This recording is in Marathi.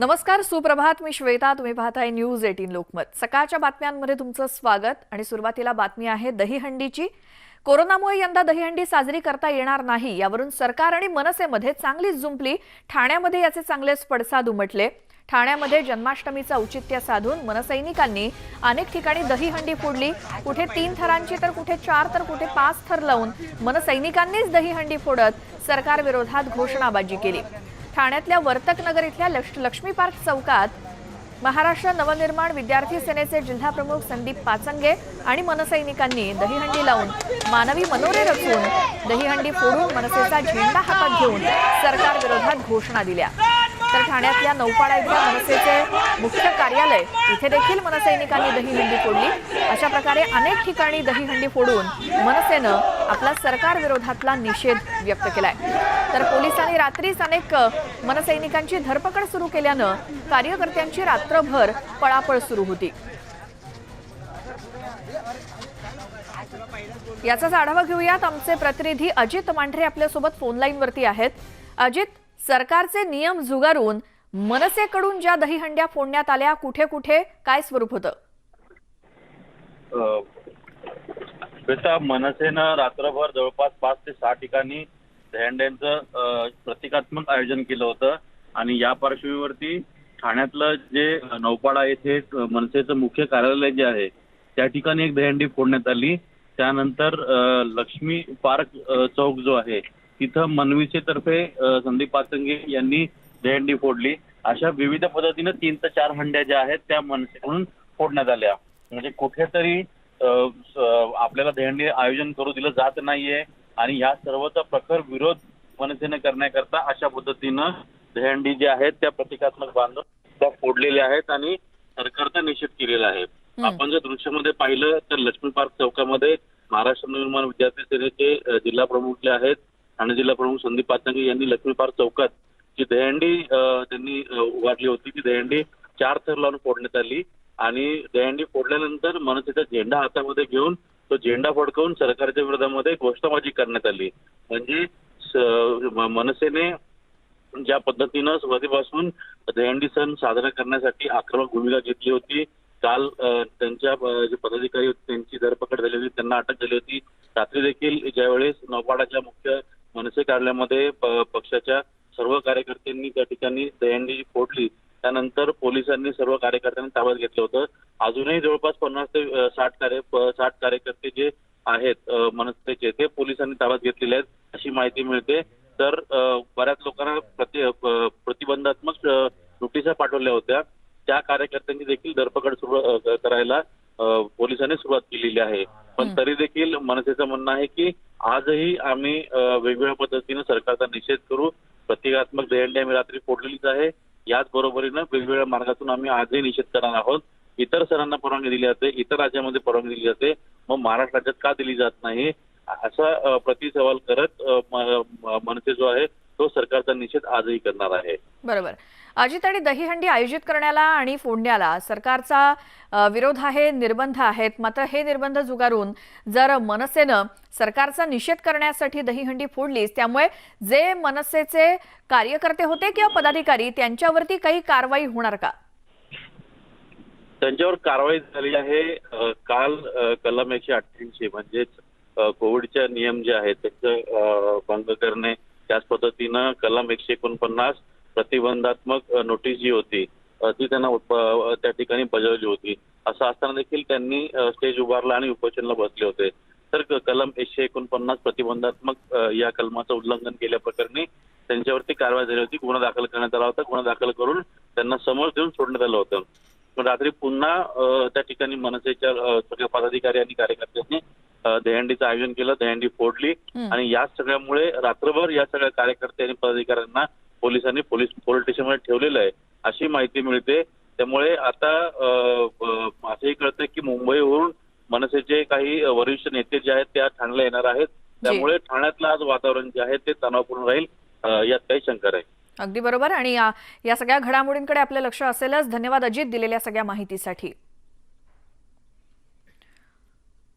नमस्कार सुप्रभात. मी श्वेता. तुम्ही पाहताय न्यूज एटीन लोकमत. सकाळच्या बातम्यांमध्ये तुमचं स्वागत. आणि सुरुवातीला बातमी आहे दहीहंडीची. कोरोनामुळे यंदा दहीहंडी साजरी करता येणार नाही यावरून सरकार आणि मनसेमध्ये चांगलीच जुंपली. ठाण्यामध्ये याचे चांगलेच पडसाद उमटले. ठाण्यामध्ये जन्माष्टमीचं औचित्य साधून मनसैनिकांनी अनेक ठिकाणी दहीहंडी फोडली. कुठे तीन थरांची तर कुठे चार तर कुठे पाच थर लावून मनसैनिकांनीच दहीहंडी फोडत सरकारविरोधात घोषणाबाजी केली. ठाण्यातल्या वर्तकनगर इथल्या लक्ष- लक्ष्मी पार्क चौकात महाराष्ट्र नवनिर्माण विद्यार्थी सेनेचे जिल्हाप्रमुख संदीप पाचंगे आणि मनसैनिकांनी दहीहंडी लावून मानवी मनोरे रचून दहीहंडी फोडून मनसेचा झेंडा हातात घेऊन सरकारविरोधात घोषणा दिल्या. तर ठाण्यातल्या नौपाडा इथल्या मनसेचे मुख्य कार्यालय. इथे देखील मनसैनिकांनी दहीहंडी फोडली. अशा प्रकारे अनेक ठिकाणी दहीहंडी फोडून मनसेनं आपला सरकारविरोधातला निषेध व्यक्त केलाय. तर पोलिसांनी रात्रीच अनेक मनसैनिकांची धरपकड सुरू केल्यानं कार्यकर्त्यांची रात्रभर पळापळ सुरू होती. याचाच आढावा घेऊयात. आमचे प्रतिनिधी अजित मांढरे आपल्यासोबत फोन लाईनवरती आहेत. अजित सरकारचे नियम झुगारून मनसेकडून ज्या दहीहंड्या फोडण्यात आल्या कुठे कुठे काय स्वरूप होतं? मनसेनं रात्रभर जवळपास पाच ते सहा ठिकाणी दहीहंड्यांचं प्रतिकात्मक आयोजन केलं होतं. आणि या पार्श्वभूमीवरती ठाण्यातलं जे नौपाडा येथे मनसेचं मुख्य कार्यालय जे आहे त्या ठिकाणी एक दहीहंडी फोडण्यात आली. त्यानंतर लक्ष्मी पार्क चौक जो आहे तिथं मनविसे तर्फे संदीप पाचंगे यांनी दहीहंडी फोडली. अशा विविध पद्धतीनं तीन ते चार हंड्या ज्या आहेत त्या मनसेकडून फोडण्यात आल्या. म्हणजे कुठेतरी आपल्याला दहीहंडी आयोजन करू दिलं जात नाहीये आणि या सर्वचा प्रखर विरोध मनसेने करण्याकरता अशा पद्धतीनं दहीहंडी जी आहेत त्या प्रतिकात्मक बांधून त्या फोडलेल्या आहेत आणि सरकारचा निषेध केलेला आहे. आपण जर दृश्यामध्ये पाहिलं तर लक्ष्मी पार्क चौकामध्ये महाराष्ट्र निर्माण विद्यार्थी सेनेचे जिल्हा प्रमुख जे आहेत ठाणे जिल्हा प्रमुख संदीप पाचंगे यांनी लक्ष्मीपार चौकात जी दहीहंडी त्यांनी उभारली होती ती दहीहंडी चार थर लावून फोडण्यात आली आणि दहीहंडी फोडल्यानंतर मनसेचा झेंडा हातामध्ये घेऊन तो झेंडा फडकवून सरकारच्या विरोधामध्ये घोषणाबाजी करण्यात आली. म्हणजे मनसेने ज्या पद्धतीनं सुरुवातीपासून दहीहंडी सण साजरा करण्यासाठी आक्रमक भूमिका घेतली होती काल त्यांच्या जे पदाधिकारी होते त्यांची धरपकड झाली होती त्यांना अटक झाली होती. रात्री देखील ज्यावेळेस नौपाडाच्या मुख्य मनसे कार्यालयामध्ये पक्षाच्या सर्व कार्यकर्त्यांनी त्या ठिकाणी दहीहंडी फोडली. त्यानंतर पोलिसांनी सर्व कार्यकर्त्यांना ताब्यात घेतलं होतं. अजूनही जवळपास पन्नास ते साठ कार्य साठ कार्यकर्ते जे आहेत मनसेचे ते पोलिसांनी ताब्यात घेतलेले आहेत अशी माहिती मिळते. तर बऱ्याच लोकांना प्रति प्रतिबंधात्मक नोटिसा पाठवल्या होत्या. त्या कार्यकर्त्यांची देखील धरपकड सुरू करायला पोलिसांनी सुरुवात केलेली आहे. पण तरी देखील मनसेचं म्हणणं आहे की आजही आम्ही वेगवेगळ्या पद्धतीनं सरकारचा निषेध करू. प्रतिकात्मक दहीहंडी आम्ही रात्री फोडलेलीच आहे. याच बरोबरीनं वेगवेगळ्या मार्गातून आम्ही आजही निषेध करणार आहोत. इतर सणांना परवानगी दिली जाते इतर राज्यामध्ये परवानगी दिली जाते. मग महाराष्ट्र राज्यात का दिली जात नाही? असा प्रतिसवाल करत मनसे जो आहे तो सरकारचा निषेध आजही करणार आहे. बरोबर. अजित आणि दहीहंडी आयोजित करण्याला आणि फोडण्याला सरकारचा विरोध आहे निर्बंध आहेत. मात्र हे निर्बंध जुगारून जर मनसेनं सरकारचा निषेध करण्यासाठी दहीहंडी फोडलीच त्यामुळे जे मनसेचे कार्यकर्ते होते किंवा पदाधिकारी त्यांच्यावरती काही कारवाई होणार का? त्यांच्यावर कारवाई झाली आहे. काल कलम एकशे अठ्ठ्याऐंशी म्हणजेच अ, कोविडचे नियम जे आहेत त्याचं भंग करणे त्याच पद्धतीनं कलम एकशे एकोणपन्नास प्रतिबंधात्मक नोटीस जी होती ती त्यांना त्या ठिकाणी बजावली होती. असं असताना देखील त्यांनी स्टेज उभारला आणि उपोषणला बसले होते. तर कलम एकशे एकोणपन्नास प्रतिबंधात्मक या कलमाचं उल्लंघन केल्याप्रकरणी त्यांच्यावरती कारवाई झाली होती. गुन्हा दाखल करण्यात आला होता. गुन्हा दाखल करून त्यांना समोर देऊन सोडण्यात आलं होतं. रात्री पुन्हा त्या ठिकाणी मनसेच्या सगळ्या पदाधिकारी आणि कार्यकर्त्यांनी अ, दहीहंडीचं आयोजन केलं दहीहंडी फोडली. आणि या सगळ्यामुळे रात्रभर या सगळ्या कार्यकर्ते आणि पदाधिकाऱ्यांना पोलिसांनी पोलीस पोलीस स्टेशनमध्ये ठेवलेलं आहे अशी माहिती मिळते. त्यामुळे आता असंही कळतंय की मुंबईवरून मनसेचे काही वरिष्ठ नेते जे आहेत त्या ठाण्याला येणार आहेत. त्यामुळे ठाण्यातलं आज वातावरण जे आहे ते तणावपूर्ण राहील. यात काही शंका नाही. अगदी बरोबर. आणि या सगळ्या घडामोडींकडे आपलं लक्ष असेलच. धन्यवाद अजित दिलेल्या सगळ्या माहितीसाठी.